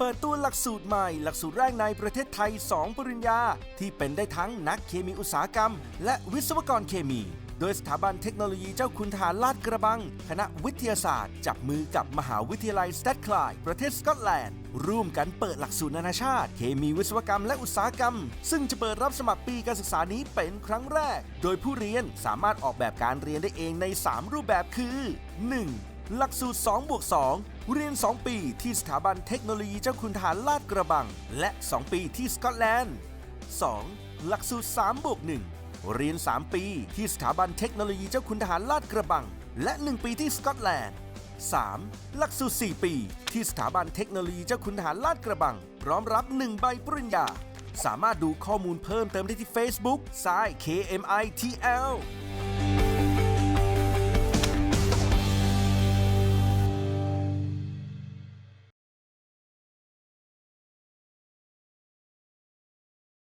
เปิดตัวหลักสูตรใหม่ หลักสูตรแรกในประเทศไทย 2 ปริญญา ที่เป็นได้ทั้งนักเคมีอุตสาหกรรม และวิศวกรเคมี โดยสถาบันเทคโนโลยีเจ้าคุณทหารลาดกระบัง คณะวิทยาศาสตร์ จับมือกับมหาวิทยาลัยสแตทคลายประเทศสกอตแลนด์ ร่วมกันเปิดหลักสูตรนานาชาติ เคมีวิศวกรรมและอุตสาหกรรม ซึ่งจะเปิดรับสมัครปีการศึกษานี้เป็นครั้งแรก โดยผู้เรียนสามารถออกแบบการเรียนได้เองใน 3 รูปแบบคือ 1. หลักสูตร2บวก2 เรียน 2 ปีที่สถาบันเทคโนโลยีเจ้าคุณทหารลาดกระบัง และ 2 ปีที่สกอตแลนด์ 2. หลักสูตร3บวก1เรียน 3 ปีที่สถาบันเทคโนโลยีเจ้าคุณทหารลาดกระบัง และ 1 ปีที่สกอตแลนด์ 3. หลักสูตร 4 ปี ที่สถาบันเทคโนโลยีเจ้าคุณทหารลาดกระบัง พร้อมรับ 1 ใบปริญญา สามารถดูข้อมูลเพิ่มเติมได้ที่ Facebook สาย KMITL